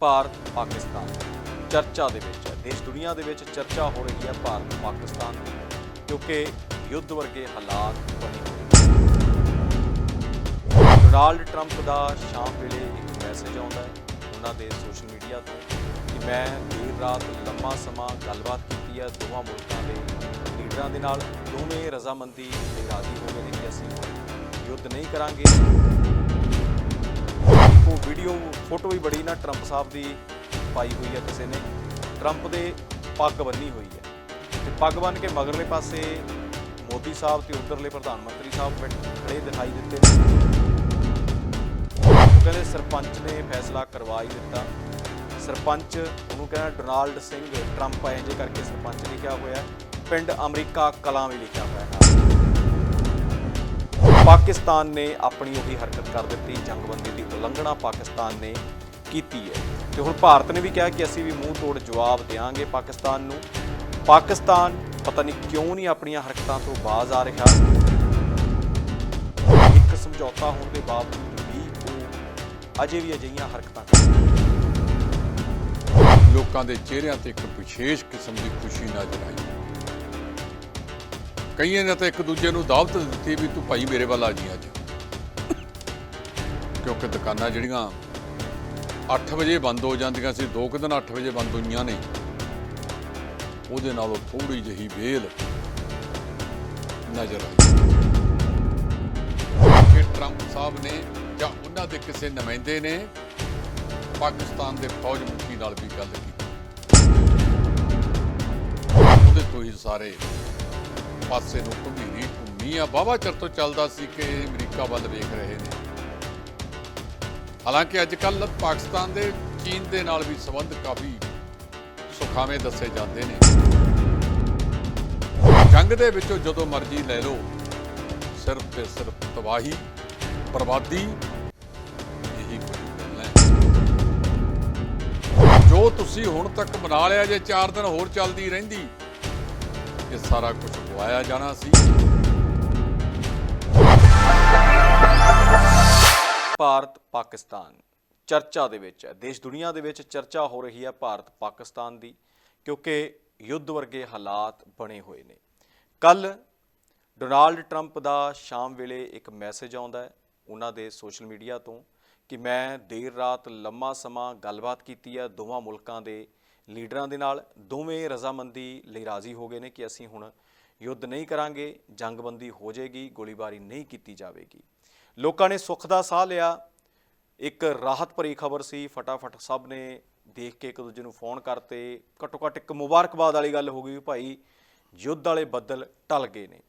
ਭਾਰਤ ਪਾਕਿਸਤਾਨ। ਚਰਚਾ ਦੇ ਵਿੱਚ ਹੈ। ਦੇਸ਼ ਦੁਨੀਆ ਦੇ ਵਿੱਚ ਚਰਚਾ ਹੋ ਰਹੀ ਹੈ ਭਾਰਤ ਪਾਕਿਸਤਾਨ ਦੀ। ਕਿਉਂਕਿ ਯੁੱਧ ਵਰਗੇ ਹਾਲਾਤ ਬਣੇ ਹੋਏ ਡੋਨਾਲਡ ਟਰੰਪ ਦਾ ਸ਼ਾਮ ਵੇਲੇ ਇੱਕ ਮੈਸੇਜ ਆਉਂਦਾ ਹੈ। ਉਹਨਾਂ ਦੇ ਸੋਸ਼ਲ ਮੀਡੀਆ ਤੋਂ ਕਿ ਮੈਂ ਦੇਰ ਰਾਤ ਲੰਮਾ ਸਮਾਂ ਗੱਲਬਾਤ ਕੀਤੀ ਹੈ ਦੋਵਾਂ ਮੁਲਕਾਂ ਦੇ ਲੀਡਰਾਂ ਦੇ ਨਾਲ। ਦੋਵੇਂ ਰਜ਼ਾਮੰਦੀ ਤੇ ਰਾਜ਼ੀ ਹੋ ਗਏ ਨੇ ਕਿ ਅਸੀਂ। ਯੁੱਧ ਨਹੀਂ ਕਰਾਂਗੇ। ਉਹ ਵੀਡੀਓ, ਫੋਟੋ ਵੀ ਬੜੀ ਨਾ ਟਰੰਪ ਸਾਹਿਬ ਦੀ ਪਾਈ ਹੋਈ ਹੈ ਕਿਸੇ ਨੇ। ਟਰੰਪ ਦੇ ਪੱਗ ਬੰਨੀ ਹੋਈ ਹੈ। ਤੇ ਪੱਗ ਬੰਨ ਕੇ ਮਗਰਲੇ ਪਾਸੇ ਮੋਦੀ ਸਾਹਿਬ ਤੇ ਉਧਰਲੇ ਪ੍ਰਧਾਨ ਮੰਤਰੀ ਸਾਹਿਬ ਬੈਠ ਖੜੇ ਦਿਖਾਈ ਦਿੱਤੇ ਕਹਿੰਦੇ ਸਰਪੰਚ ਨੇ ਫੈਸਲਾ ਕਰਵਾ ਹੀ ਦਿੱਤਾ। ਸਰਪੰਚ, ਉਹਨੂੰ ਕਹਿੰਦਾ ਡੋਨਾਲਡ ਸਿੰਘ, ਟਰੰਪ ਐਂ ਜੇ ਕਰਕੇ ਸਰਪੰਚ ਲਿਖਿਆ ਹੋਇਆ ਪਿੰਡ ਅਮਰੀਕਾ ਕਲਾਂ ਵੀ ਲਿਖਿਆ ਹੋਇਆ ਹੈ। ਪਾਕਿਸਤਾਨ ਨੇ ਆਪਣੀ ਉਹੀ ਹਰਕਤ ਕਰ ਦਿੱਤੀ, ਜੰਗਬੰਦੀ ਦੀ ਉਲੰਘਣਾ ਪਾਕਿਸਤਾਨ ਨੇ ਕੀਤੀ ਹੈ। ਤੇ ਹੁਣ ਭਾਰਤ ਨੇ ਵੀ ਕਿਹਾ ਕਿ ਅਸੀਂ ਵੀ ਮੂੰਹ ਤੋੜ ਜਵਾਬ ਦੇਵਾਂਗੇ ਪਾਕਿਸਤਾਨ ਨੂੰ। ਪਾਕਿਸਤਾਨ ਪਤਾ ਨਹੀਂ ਕਿਉਂ ਨਹੀਂ ਆਪਣੀਆਂ ਹਰਕਤਾਂ ਤੋਂ ਬਾਜ਼ ਆ ਰਿਹਾ। ਇੱਕ ਸਮਝੌਤਾ ਹੋਣ ਦੇ ਬਾਵਜੂਦ ਵੀ ਉਹ ਅਜੇ ਵੀ ਅਜਿਹੀਆਂ ਹਰਕਤਾਂ ਲੋਕਾਂ ਦੇ ਚਿਹਰਿਆਂ ਤੇ ਇੱਕ ਵਿਸ਼ੇਸ਼ ਕਿਸਮ ਦੀ ਖੁਸ਼ੀ ਨਜ਼ਰ ਆਈ। ਕਈਆਂ ਨੇ ਤਾਂ ਇੱਕ ਦੂਜੇ ਨੂੰ ਦਾਵਤ ਦਿੱਤੀ ਵੀ ਤੂੰ ਭਾਈ ਮੇਰੇ ਵੱਲ ਆ ਜੀ ਅੱਜ। ਕਿਉਂਕਿ ਦੁਕਾਨਾਂ ਜਿਹੜੀਆਂ 8 ਵਜੇ ਬੰਦ ਹੋ ਜਾਂਦੀਆਂ ਸੀ, ਦੋ ਕੁ ਦਿਨ 8 ਵਜੇ ਬੰਦ ਹੋਈਆਂ ਨੇ। ਉਹਦੇ ਨਾਲੋਂ ਥੋੜੀ ਜਿਹੀ ਵੇਲ ਨਜ਼ਰ ਆਈ। ਕਿ ਟਰੰਪ ਸਾਹਿਬ ਨੇ ਜਾਂ ਉਹਨਾਂ ਦੇ ਕਿਸੇ ਨੁਮਾਇੰਦੇ ਨੇ ਪਾਕਿਸਤਾਨ ਦੇ ਫੌਜ ਮੁਖੀ ਨਾਲ ਵੀ ਗੱਲ ਕੀਤੀ। ਉਹਦੇ ਤੋਂ ਹੀ ਸਾਰੇ ਪਾਸੇ ਨੂੰ ਘੁੰਮੀਰੀ ਘੁੰਮੀ ਆ। ਬਾਵਾ ਚਿਰ ਤੋਂ ਚੱਲਦਾ ਸੀ ਕਿ ਅਮਰੀਕਾ ਵੱਲ ਵੇਖ ਰਹੇ ਨੇ। ਹਾਲਾਂਕਿ ਅੱਜ ਕੱਲ ਪਾਕਿਸਤਾਨ ਦੇ, ਚੀਨ ਦੇ ਨਾਲ ਵੀ ਸੰਬੰਧ ਕਾਫੀ ਸੁਖਾਵੇਂ ਦੱਸੇ ਜਾਂਦੇ ਨੇ। ਜੰਗ ਦੇ ਵਿੱਚੋਂ ਜਦੋਂ ਮਰਜ਼ੀ ਲੈ ਲਓ ਸਿਰਫ ਤੇ ਸਿਰਫ ਤਬਾਹੀ, ਬਰਬਾਦੀ, ਇਹੀ ਜੋ ਤੁਸੀਂ ਹੁਣ ਤੱਕ ਬਣਾ ਲਿਆ ਜੇ 4 ਦਿਨ ਹੋਰ ਚੱਲਦੀ ਰਹਿੰਦੀ ਇਹ ਸਾਰਾ ਕੁਝ ਗਵਾਇਆ ਜਾਣਾ ਸੀ। ਭਾਰਤ, ਪਾਕਿਸਤਾਨ। ਚਰਚਾ ਦੇ ਵਿੱਚ ਹੈ। ਦੇਸ਼ ਦੁਨੀਆ ਦੇ ਵਿੱਚ ਚਰਚਾ ਹੋ ਰਹੀ ਹੈ ਭਾਰਤ, ਪਾਕਿਸਤਾਨ ਦੀ, ਕਿਉਂਕਿ ਯੁੱਧ ਵਰਗੇ ਹਾਲਾਤ ਬਣੇ ਹੋਏ ਨੇ। ਕੱਲ ਡੋਨਾਲਡ ਟਰੰਪ ਦਾ ਸ਼ਾਮ ਵੇਲੇ ਇੱਕ ਮੈਸੇਜ ਆਉਂਦਾ ਹੈ। ਉਹਨਾਂ ਦੇ ਸੋਸ਼ਲ ਮੀਡੀਆ ਤੋਂ ਕਿ ਮੈਂ ਦੇਰ ਰਾਤ ਲੰਮਾ ਸਮਾਂ ਗੱਲਬਾਤ ਕੀਤੀ ਹੈ। ਦੋਵਾਂ ਮੁਲਕਾਂ ਦੇ ਲੀਡਰਾਂ ਦੇ ਨਾਲ ਦੋਵੇਂ ਰਜ਼ਾਮੰਦੀ ਲਈ ਰਾਜ਼ੀ ਹੋ ਗਏ ਨੇ ਕਿ ਅਸੀਂ ਹੁਣ ਯੁੱਧ ਨਹੀਂ ਕਰਾਂਗੇ, ਜੰਗਬੰਦੀ ਹੋ ਜਾਏਗੀ, ਗੋਲੀਬਾਰੀ ਨਹੀਂ ਕੀਤੀ ਜਾਵੇਗੀ। ਲੋਕਾਂ ਨੇ ਸੁੱਖ ਦਾ ਸਾਹ ਲਿਆ। ਇੱਕ ਰਾਹਤ ਭਰੀ ਖਬਰ ਸੀ, ਫਟਾਫਟ ਸਭ ਨੇ ਦੇਖ ਕੇ ਇੱਕ ਦੂਜੇ ਨੂੰ ਫੋਨ ਕਰਤੇ। ਘੱਟੋ ਘੱਟ ਇੱਕ ਮੁਬਾਰਕਬਾਦ ਵਾਲੀ ਗੱਲ ਹੋ ਗਈ ਵੀ ਭਾਈ, ਯੁੱਧ ਵਾਲੇ ਬੱਦਲ ਟਲ ਗਏ ਨੇ।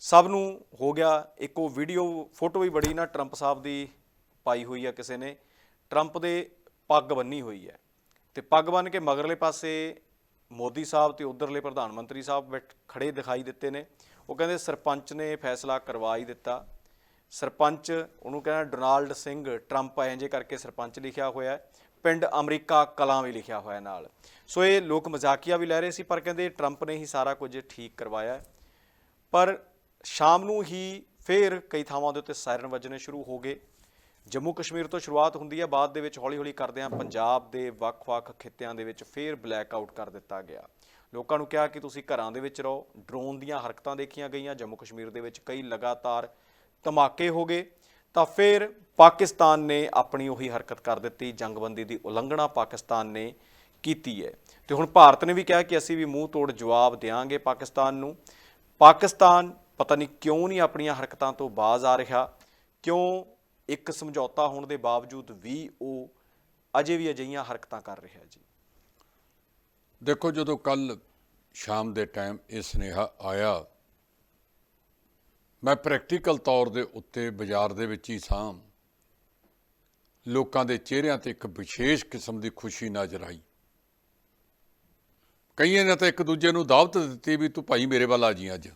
ਸਭ ਨੂੰ ਹੋ ਗਿਆ, ਇੱਕ ਉਹ ਵੀਡੀਓ, ਫੋਟੋ ਵੀ ਬੜੀ ਨਾ ਟਰੰਪ ਸਾਹਿਬ ਦੀ ਪਾਈ ਹੋਈ ਆ ਕਿਸੇ ਨੇ। ਟਰੰਪ ਦੇ ਪੱਗ ਬੰਨੀ ਹੋਈ ਹੈ। ਤੇ ਪੱਗ ਬੰਨ ਕੇ ਮਗਰਲੇ ਪਾਸੇ ਮੋਦੀ ਸਾਹਿਬ ਤੇ ਉਧਰਲੇ ਪ੍ਰਧਾਨ ਮੰਤਰੀ ਸਾਹਿਬ ਬੈਠ ਖੜੇ ਦਿਖਾਈ ਦਿੱਤੇ ਨੇ। ਉਹ ਕਹਿੰਦੇ ਸਰਪੰਚ ਨੇ ਫੈਸਲਾ ਕਰਵਾ ਹੀ ਦਿੱਤਾ। ਸਰਪੰਚ ਉਹਨੂੰ ਕਹਿੰਦਾ ਡੋਨਾਲਡ ਸਿੰਘ ਟਰੰਪ ਐਂ ਜੇ ਕਰਕੇ ਸਰਪੰਚ ਲਿਖਿਆ ਹੋਇਆ ਪਿੰਡ ਅਮਰੀਕਾ ਕਲਾਂ ਵੀ ਲਿਖਿਆ ਹੋਇਆ ਨਾਲ। ਸੋ ਇਹ ਲੋਕ ਮਜ਼ਾਕੀਆ ਵੀ ਲੈ ਰਹੇ ਸੀ, ਪਰ ਕਹਿੰਦੇ ਟਰੰਪ ਨੇ ਹੀ ਸਾਰਾ ਕੁਝ ਠੀਕ ਕਰਵਾਇਆ ਪਰ ਸ਼ਾਮ ਨੂੰ ਹੀ ਫੇਰ ਕਈ ਥਾਵਾਂ ਦੇ ਉੱਤੇ ਸਾਇਰਨ ਵੱਜਣੇ ਸ਼ੁਰੂ ਹੋ ਗਏ। ਜੰਮੂ ਕਸ਼ਮੀਰ ਤੋਂ ਸ਼ੁਰੂਆਤ ਹੁੰਦੀ ਹੈ, ਬਾਅਦ ਦੇ ਵਿੱਚ ਹੌਲੀ-ਹੌਲੀ ਕਰਦਿਆਂ ਪੰਜਾਬ ਦੇ ਵੱਖ-ਵੱਖ ਖਿੱਤਿਆਂ ਦੇ ਵਿੱਚ ਫੇਰ ਬਲੈਕ ਆਊਟ ਕਰ ਦਿੱਤਾ ਗਿਆ। ਲੋਕਾਂ ਨੂੰ ਕਿਹਾ ਕਿ ਤੁਸੀਂ ਘਰਾਂ ਦੇ ਵਿੱਚ ਰਹੋ ਡਰੋਨ ਦੀਆਂ ਹਰਕਤਾਂ ਦੇਖੀਆਂ ਗਈਆਂ, ਜੰਮੂ ਕਸ਼ਮੀਰ ਦੇ ਵਿੱਚ ਕਈ ਲਗਾਤਾਰ ਧਮਾਕੇ ਹੋ ਗਏ, ਤਾਂ ਫਿਰ ਪਾਕਿਸਤਾਨ ਨੇ ਆਪਣੀ ਉਹੀ ਹਰਕਤ ਕਰ ਦਿੱਤੀ, ਜੰਗਬੰਦੀ ਦੀ ਉਲੰਘਣਾ ਪਾਕਿਸਤਾਨ ਨੇ ਕੀਤੀ ਹੈ। ਤੇ ਹੁਣ ਭਾਰਤ ਨੇ ਵੀ ਕਿਹਾ ਕਿ ਅਸੀਂ ਵੀ ਮੂੰਹ ਤੋੜ ਜਵਾਬ ਦੇਵਾਂਗੇ ਪਾਕਿਸਤਾਨ ਨੂੰ। ਪਾਕਿਸਤਾਨ ਪਤਾ ਨਹੀਂ ਕਿਉਂ ਨਹੀਂ ਆਪਣੀਆਂ ਹਰਕਤਾਂ ਤੋਂ ਬਾਜ਼ ਆ ਰਿਹਾ, ਕਿਉਂ ਇੱਕ ਸਮਝੌਤਾ ਹੋਣ ਦੇ ਬਾਵਜੂਦ ਵੀ ਉਹ ਅਜੇ ਵੀ ਅਜਿਹੀਆਂ ਹਰਕਤਾਂ ਕਰ ਰਿਹਾ ਜੀ। ਦੇਖੋ, ਜਦੋਂ ਕੱਲ ਸ਼ਾਮ ਦੇ ਟਾਈਮ ਇਹ ਸੁਨੇਹਾ ਆਇਆ, ਮੈਂ ਪ੍ਰੈਕਟੀਕਲ ਤੌਰ ਦੇ ਉੱਤੇ ਬਾਜ਼ਾਰ ਦੇ ਵਿੱਚ ਹੀ ਸਾਂ। ਲੋਕਾਂ ਦੇ ਚਿਹਰਿਆਂ ਤੇ ਇੱਕ ਵਿਸ਼ੇਸ਼ ਕਿਸਮ ਦੀ ਖੁਸ਼ੀ ਨਜ਼ਰ ਆਈ। ਕਈਆਂ ਨੇ ਤਾਂ ਇੱਕ ਦੂਜੇ ਨੂੰ ਦਾਵਤ ਦਿੱਤੀ ਵੀ ਤੂੰ ਭਾਈ ਮੇਰੇ ਵੱਲ ਆ ਜੀ ਅੱਜ।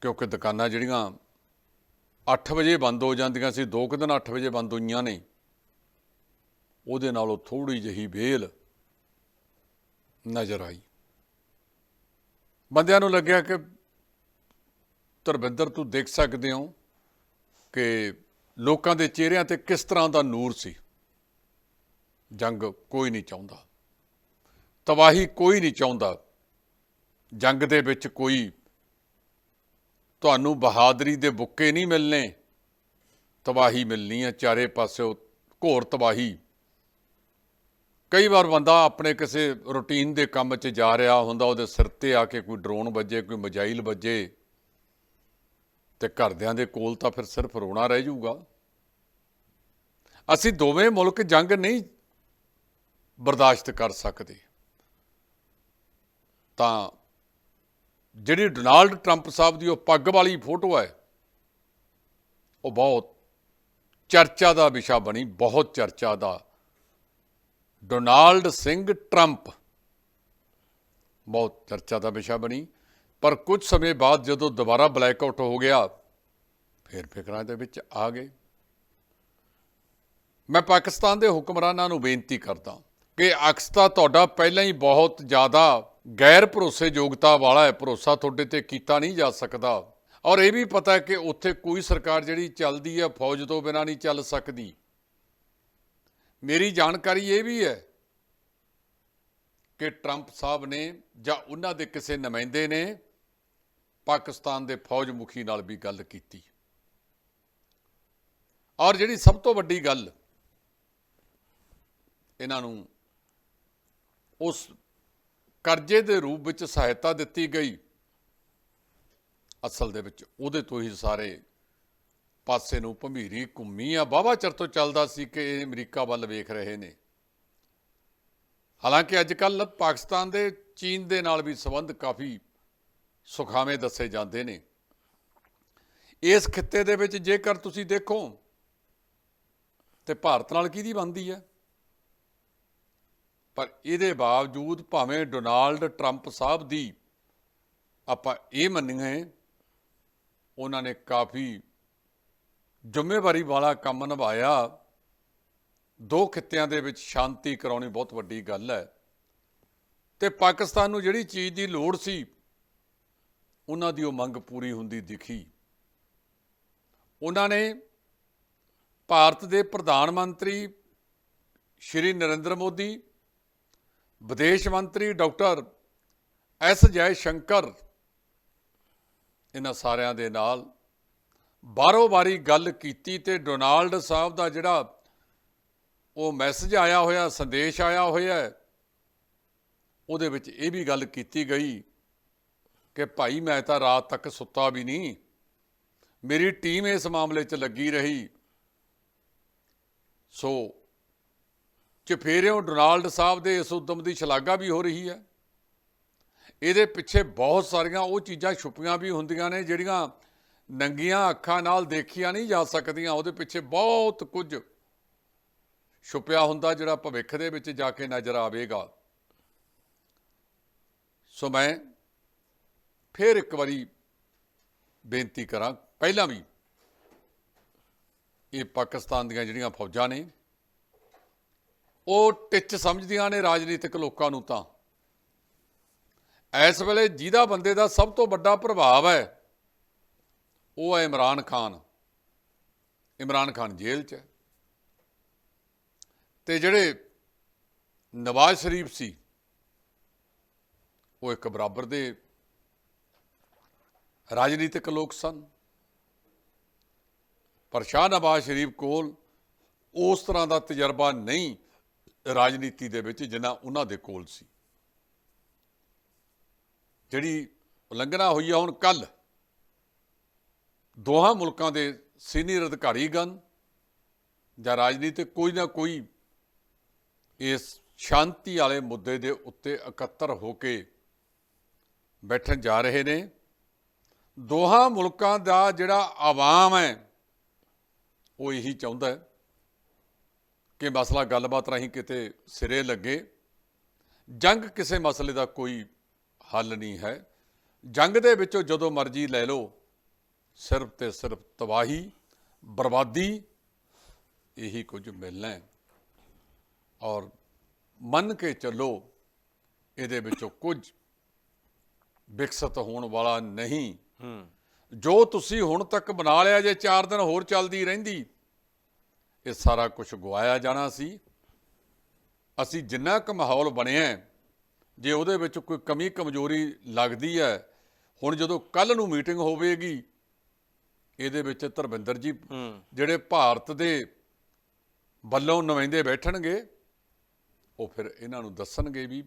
ਕਿਉਂਕਿ ਦੁਕਾਨਾਂ ਜਿਹੜੀਆਂ 8 ਵਜੇ ਬੰਦ ਹੋ ਜਾਂਦੀਆਂ ਸੀ, ਦੋ ਕੁ ਦਿਨ 8 ਵਜੇ ਬੰਦ ਹੋਈਆਂ ਨੇ। ਉਹਦੇ ਨਾਲੋਂ ਥੋੜੀ ਜਿਹੀ ਵੇਲ ਨਜ਼ਰ ਆਈ। ਬੰਦਿਆਂ ਨੂੰ ਲੱਗਿਆ ਕਿ ਧਰਮਿੰਦਰ, ਤੂੰ ਦੇਖ ਸਕਦੇ ਹੋ ਕਿ ਲੋਕਾਂ ਦੇ ਚਿਹਰਿਆਂ ਤੇ ਕਿਸ ਤਰ੍ਹਾਂ ਦਾ ਨੂਰ ਸੀ। ਜੰਗ ਕੋਈ ਨਹੀਂ ਚਾਹੁੰਦਾ। ਤਬਾਹੀ ਕੋਈ ਨਹੀਂ ਚਾਹੁੰਦਾ। ਜੰਗ ਦੇ ਵਿੱਚ ਕੋਈ ਤੁਹਾਨੂੰ ਬਹਾਦਰੀ ਦੇ ਬੁੱਕੇ ਨਹੀਂ ਮਿਲਨੇ। ਤਬਾਹੀ ਮਿਲਣੀ ਹੈ ਚਾਰੇ ਪਾਸਿਓਂ ਘੋਰ ਤਬਾਹੀ। ਕਈ ਵਾਰ ਬੰਦਾ ਆਪਣੇ ਕਿਸੇ ਰੁਟੀਨ ਦੇ ਕੰਮ 'ਚ ਜਾ ਰਿਹਾ ਹੁੰਦਾ, ਉਹਦੇ ਸਿਰ ਤੇ ਆ ਕੇ ਕੋਈ ਡਰੋਨ ਵੱਜੇ, ਕੋਈ ਮਜਾਈਲ ਵੱਜੇ, ਤੇ ਘਰਦਿਆਂ ਦੇ ਕੋਲ ਤਾਂ ਫਿਰ ਸਿਰਫ ਰੋਣਾ ਰਹਿ ਜਾਊਗਾ। ਅਸੀਂ ਦੋਵੇਂ ਮੁਲਕ ਜੰਗ ਨਹੀਂ ਬਰਦਾਸ਼ਤ ਕਰ ਸਕਦੇ। ਤਾਂ ਜਿਹੜੀ ਡੋਨਾਲਡ ਟਰੰਪ ਸਾਹਿਬ ਦੀ ਉਹ ਪੱਗ ਵਾਲੀ ਫੋਟੋ ਹੈ, ਉਹ ਬਹੁਤ ਚਰਚਾ ਦਾ ਵਿਸ਼ਾ ਬਣੀ, ਬਹੁਤ ਚਰਚਾ ਦਾ। ਡੋਨਾਲਡ ਸਿੰਘ ਟਰੰਪ, ਬਹੁਤ ਚਰਚਾ ਦਾ ਵਿਸ਼ਾ ਬਣੀ। ਪਰ ਕੁਝ ਸਮੇਂ ਬਾਅਦ ਜਦੋਂ ਦੁਬਾਰਾ ਬਲੈਕ ਆਊਟ ਹੋ ਗਿਆ, ਫਿਰ ਫਿਕਰਾਂ ਦੇ ਵਿੱਚ ਆ ਗਏ। ਮੈਂ ਪਾਕਿਸਤਾਨ ਦੇ ਹੁਕਮਰਾਨਾਂ ਨੂੰ ਬੇਨਤੀ ਕਰਦਾ ਕਿ ਅਕਸ ਤਾਂ ਤੁਹਾਡਾ ਪਹਿਲਾਂ ਹੀ ਬਹੁਤ ਜ਼ਿਆਦਾ ਗੈਰ ਭਰੋਸੇਯੋਗਤਾ ਵਾਲਾ ਹੈ, ਭਰੋਸਾ ਤੁਹਾਡੇ ਤੇ ਕੀਤਾ ਨਹੀਂ ਜਾ ਸਕਦਾ। ਔਰ ਇਹ ਵੀ ਪਤਾ ਹੈ ਕਿ ਉੱਥੇ ਕੋਈ ਸਰਕਾਰ ਜਿਹੜੀ ਚੱਲਦੀ ਹੈ, ਫੌਜ ਤੋਂ ਬਿਨਾਂ ਨਹੀਂ ਚੱਲ ਸਕਦੀ। ਮੇਰੀ ਜਾਣਕਾਰੀ ਇਹ ਵੀ ਹੈ ਕਿ ਟਰੰਪ ਸਾਹਿਬ ਨੇ ਜਾਂ ਉਹਨਾਂ ਦੇ ਕਿਸੇ ਨੁਮਾਇੰਦੇ ਨੇ ਪਾਕਿਸਤਾਨ ਦੇ ਫੌਜ ਮੁਖੀ ਨਾਲ ਵੀ ਗੱਲ ਕੀਤੀ। ਔਰ ਜਿਹੜੀ ਸਭ ਤੋਂ ਵੱਡੀ ਗੱਲ ਇਹਨਾਂ ਨੂੰ ਉਸ ਕਰਜ਼ੇ ਦੇ ਰੂਪ ਵਿੱਚ ਸਹਾਇਤਾ ਦਿੱਤੀ ਗਈ। ਅਸਲ ਦੇ ਵਿੱਚ ਉਹਦੇ ਤੋਂ ਹੀ ਸਾਰੇ ਪਾਸੇ ਨੂੰ ਭਮੀਰੀ, ਘੁੰਮੀ ਆ। ਬਾਵਾ ਚਿਰ ਤੋਂ ਚੱਲਦਾ ਸੀ ਕਿ ਇਹ ਅਮਰੀਕਾ ਵੱਲ ਵੇਖ ਰਹੇ ਨੇ। ਹਾਲਾਂਕਿ ਅੱਜ ਕੱਲ ਪਾਕਿਸਤਾਨ ਦੇ ਚੀਨ ਦੇ ਨਾਲ ਵੀ ਸੰਬੰਧ ਕਾਫੀ ਸੁਖਾਵੇਂ ਦੱਸੇ ਜਾਂਦੇ ਨੇ। ਇਸ ਖਿੱਤੇ ਦੇ ਵਿੱਚ ਜੇਕਰ ਤੁਸੀਂ ਦੇਖੋ, ਤੇ ਭਾਰਤ ਨਾਲ ਕਿਹਦੀ ਬਣਦੀ ਹੈ? ਪਰ ਇਹਦੇ ਬਾਵਜੂਦ ਭਾਵੇਂ ਡੋਨਾਲਡ ਟਰੰਪ ਸਾਹਿਬ ਦੀ ਆਪਾਂ ਇਹ ਮੰਨੀਏ, ਉਹਨਾਂ ਨੇ ਕਾਫੀ ਜ਼ਿੰਮੇਵਾਰੀ ਵਾਲਾ ਕੰਮ ਨਿਭਾਇਆ। ਦੋ ਖਿੱਤਿਆਂ ਦੇ ਵਿੱਚ ਸ਼ਾਂਤੀ ਕਰਾਉਣੀ ਬਹੁਤ ਵੱਡੀ ਗੱਲ ਹੈ। ਤੇ ਪਾਕਿਸਤਾਨ ਨੂੰ ਜਿਹੜੀ ਚੀਜ਼ ਦੀ ਲੋੜ ਸੀ, ਉਹਨਾਂ ਦੀ ਉਹ ਮੰਗ ਪੂਰੀ ਹੁੰਦੀ ਦਿਖੀ। ਉਹਨਾਂ ਨੇ ਭਾਰਤ ਦੇ ਪ੍ਰਧਾਨ ਮੰਤਰੀ ਸ਼੍ਰੀ ਨਰਿੰਦਰ ਮੋਦੀ ਵਿਦੇਸ਼ ਮੰਤਰੀ ਡਾਕਟਰ ਐਸ ਜੈ ਸ਼ੰਕਰ ਇਹਨਾਂ ਸਾਰਿਆਂ ਦੇ ਨਾਲ ਬਾਰੋ ਬਾਰੀ ਗੱਲ ਕੀਤੀ ਤੇ ਡੋਨਾਲਡ ਸਾਹਿਬ ਦਾ ਜਿਹੜਾ ਉਹ ਮੈਸੇਜ ਆਇਆ ਹੋਇਆ, ਸੰਦੇਸ਼ ਆਇਆ ਹੋਇਆ, ਉਹਦੇ ਵਿੱਚ ਇਹ ਵੀ ਗੱਲ ਕੀਤੀ ਗਈ ਕਿ ਭਾਈ ਮੈਂ ਤਾਂ ਰਾਤ ਤੱਕ ਸੁੱਤਾ ਵੀ ਨਹੀਂ, ਮੇਰੀ ਟੀਮ ਇਸ ਮਾਮਲੇ 'ਚ ਲੱਗੀ ਰਹੀ। ਸੋ ਚਫੇਰਿਓ ਡੋਨਾਲਡ ਸਾਹਿਬ ਦੇ ਇਸ ਉਦਮ ਦੀ ਸ਼ਲਾਘਾ ਵੀ ਹੋ ਰਹੀ ਹੈ। ਇਹਦੇ ਪਿੱਛੇ ਬਹੁਤ ਸਾਰੀਆਂ ਉਹ ਚੀਜ਼ਾਂ ਛੁਪੀਆਂ ਵੀ ਹੁੰਦੀਆਂ ਨੇ, ਜਿਹੜੀਆਂ ਨੰਗੀਆਂ ਅੱਖਾਂ ਨਾਲ ਦੇਖੀਆਂ ਨਹੀਂ ਜਾ ਸਕਦੀਆਂ। ਉਹਦੇ ਪਿੱਛੇ ਬਹੁਤ ਕੁਝ ਛੁਪਿਆ ਹੁੰਦਾ, ਜਿਹੜਾ ਭਵਿੱਖ ਦੇ ਵਿੱਚ ਜਾ ਕੇ ਨਜ਼ਰ ਆਵੇਗਾ। ਸੋ ਮੈਂ ਫਿਰ ਇੱਕ ਵਾਰੀ ਬੇਨਤੀ ਕਰਾਂ, ਪਹਿਲਾਂ ਵੀ ਇਹ ਪਾਕਿਸਤਾਨ ਦੀਆਂ ਜਿਹੜੀਆਂ ਫੌਜਾਂ ਨੇ ਉਹ ਟਿੱਚ ਸਮਝਦੀਆਂ ਨੇ ਰਾਜਨੀਤਿਕ ਲੋਕਾਂ ਨੂੰ ਤਾਂ। ਇਸ ਵੇਲੇ ਜਿਹਦਾ ਬੰਦੇ ਦਾ ਸਭ ਤੋਂ ਵੱਡਾ ਪ੍ਰਭਾਵ ਹੈ, ਉਹ ਹੈ ਇਮਰਾਨ ਖਾਨ। ਇਮਰਾਨ ਖਾਨ ਜੇਲ੍ਹ 'ਚ ਹੈ। ਤੇ ਜਿਹੜੇ ਨਵਾਜ਼ ਸ਼ਰੀਫ ਸੀ, ਉਹ ਇੱਕ ਬਰਾਬਰ ਦੇ ਰਾਜਨੀਤਿਕ ਲੋਕ ਸਨ। ਪਰ ਸ਼ਾਹ ਨਵਾਜ਼ ਸ਼ਰੀਫ ਕੋਲ ਉਸ ਤਰ੍ਹਾਂ ਦਾ ਤਜਰਬਾ ਨਹੀਂ ਰਾਜਨੀਤੀ ਦੇ ਵਿੱਚ ਜਿੰਨਾ ਉਹਨਾਂ ਦੇ ਕੋਲ ਸੀ। ਜਿਹੜੀ ਉਲੰਘਣਾ ਹੋਈ ਆ ਹੁਣ ਕੱਲ, ਦੋਹਾਂ ਮੁਲਕਾਂ ਦੇ ਸੀਨੀਅਰ ਅਧਿਕਾਰੀਗਣ ਜਾਂ ਰਾਜਨੀਤਿਕ ਕੋਈ ਨਾ ਕੋਈ ਇਸ ਸ਼ਾਂਤੀ ਵਾਲੇ ਮੁੱਦੇ ਦੇ ਉੱਤੇ ਇਕੱਤਰ ਹੋ ਕੇ ਬੈਠਣ ਜਾ ਰਹੇ ਨੇ। ਦੋਹਾਂ ਮੁਲਕਾਂ ਦਾ ਜਿਹੜਾ ਆਵਾਮ ਹੈ, ਉਹ ਇਹੀ ਚਾਹੁੰਦਾ ਹੈ ਕਿ ਮਸਲਾ ਗੱਲਬਾਤ ਰਾਹੀਂ ਕਿਤੇ ਸਿਰੇ ਲੱਗੇ। ਜੰਗ ਕਿਸੇ ਮਸਲੇ ਦਾ ਕੋਈ ਹੱਲ ਨਹੀਂ ਹੈ। ਜੰਗ ਦੇ ਵਿੱਚੋਂ ਜਦੋਂ ਮਰਜ਼ੀ ਲੈ ਲਓ ਸਿਰਫ ਤੇ ਸਿਰਫ ਤਬਾਹੀ ਬਰਬਾਦੀ ਇਹੀ ਕੁਝ ਮਿਲਣਾ ਹੈ। ਔਰ ਮੰਨ ਕੇ ਚੱਲੋ ਇਹਦੇ ਵਿੱਚੋਂ ਕੁਝ ਵਿਕਸਿਤ ਹੋਣ ਵਾਲਾ ਨਹੀਂ। ਹੂੰ। ਜੋ ਤੁਸੀਂ ਹੁਣ ਤੱਕ ਬਣਾ ਲਿਆ ਜੇ 4 ਦਿਨ ਹੋਰ ਚੱਲਦੀ ਰਹਿੰਦੀ ਇਹ ਸਾਰਾ ਕੁਝ ਗਵਾਇਆ ਜਾਣਾ ਸੀ। ਅਸੀਂ ਜਿੰਨਾ ਕੁ ਮਾਹੌਲ ਬਣਿਆ ਜੇ ਉਹਦੇ ਵਿੱਚ ਕੋਈ ਕਮੀ ਕਮਜ਼ੋਰੀ ਲੱਗਦੀ ਹੈ ਹੁਣ ਜਦੋਂ ਕੱਲ ਨੂੰ ਮੀਟਿੰਗ ਹੋਵੇਗੀ ਇਹਦੇ ਵਿੱਚ ਧਰਮਿੰਦਰ ਜੀ ਜਿਹੜੇ ਭਾਰਤ ਦੇ ਵੱਲੋਂ ਨੁਮਾਇੰਦੇ ਬੈਠਣਗੇ ਉਹ ਫਿਰ ਇਹਨਾਂ ਨੂੰ ਦੱਸਣਗੇ ਵੀ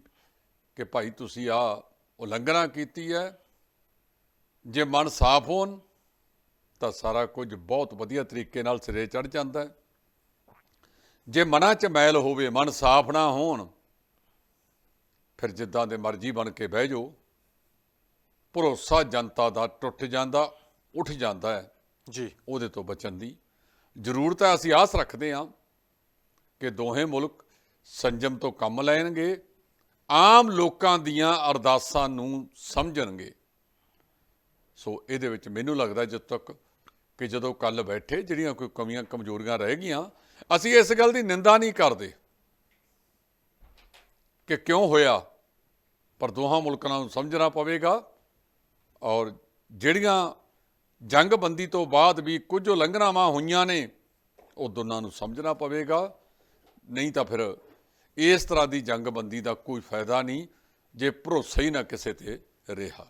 ਕਿ ਭਾਈ ਤੁਸੀਂ ਆ ਉਲੰਘਣਾ ਕੀਤੀ ਹੈ। ਜੇ ਮਨ ਸਾਫ਼ ਹੋਣ ਤਾਂ ਸਾਰਾ ਕੁਝ ਬਹੁਤ ਵਧੀਆ ਤਰੀਕੇ ਨਾਲ ਸਿਰੇ ਚੜ ਜਾਂਦਾ ਹੈ। ਜੇ ਮਨਾਂ 'ਚ ਮੈਲ ਹੋਵੇ ਮਨ ਸਾਫ਼ ਨਾ ਹੋਣ ਫਿਰ ਜਿੱਦਾਂ ਦੇ ਮਰਜ਼ੀ ਬਣ ਕੇ ਬਹਿ ਜਾਓ। ਭਰੋਸਾ ਜਨਤਾ ਦਾ ਟੁੱਟ ਜਾਂਦਾ ਉੱਠ ਜਾਂਦਾ ਹੈ। ਜੀ। ਉਹਦੇ ਤੋਂ ਬਚਣ ਦੀ ਜ਼ਰੂਰਤ ਹੈ। ਅਸੀਂ ਆਸ ਰੱਖਦੇ ਹਾਂ ਕਿ ਦੋਹੇ ਮੁਲਕ ਸੰਜਮ ਤੋਂ ਕੰਮ ਲੈਣਗੇ ਆਮ ਲੋਕਾਂ ਦੀਆਂ ਅਰਦਾਸਾਂ ਨੂੰ ਸਮਝਣਗੇ। ਸੋ ਇਹਦੇ ਵਿੱਚ ਮੈਨੂੰ ਲੱਗਦਾ ਜਦ ਤੱਕ ਕਿ ਜਦੋਂ ਕੱਲ ਬੈਠੇ ਜਿਹੜੀਆਂ ਕੋਈ ਕਮੀਆਂ ਕਮਜ਼ੋਰੀਆਂ ਰਹਿ ਗਈਆਂ ਅਸੀਂ ਇਸ ਗੱਲ ਦੀ ਨਿੰਦਾ ਨਹੀਂ ਕਰਦੇ ਕਿ ਕਿਉਂ ਹੋਇਆ ਪਰ ਦੋਹਾਂ ਮੁਲਕਾਂ ਨੂੰ ਸਮਝਣਾ ਪਵੇਗਾ ਔਰ ਜਿਹੜੀਆਂ ਜੰਗਬੰਦੀ ਤੋਂ ਬਾਅਦ ਵੀ ਕੁਝ ਉਲੰਘਣਾਵਾਂ ਹੋਈਆਂ ਨੇ ਉਹ ਦੋਨਾਂ ਨੂੰ ਸਮਝਣਾ ਪਵੇਗਾ। ਨਹੀਂ ਤਾਂ ਫਿਰ ਇਸ ਤਰ੍ਹਾਂ ਦੀ ਜੰਗਬੰਦੀ ਦਾ ਕੋਈ ਫਾਇਦਾ ਨਹੀਂ ਜੇ ਭਰੋਸਾ ਹੀ ਨਾ ਕਿਸੇ ਤੇ ਰਿਹਾ।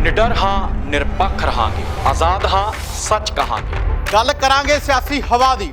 ਨਿਡਰ ਹਾਂ ਨਿਰਪੱਖ ਰਹਾਂਗੇ ਆਜ਼ਾਦ ਹਾਂ ਸੱਚ ਕਹਾਂਗੇ। ਗੱਲ ਕਰਾਂਗੇ ਸਿਆਸੀ ਹਵਾ ਦੀ।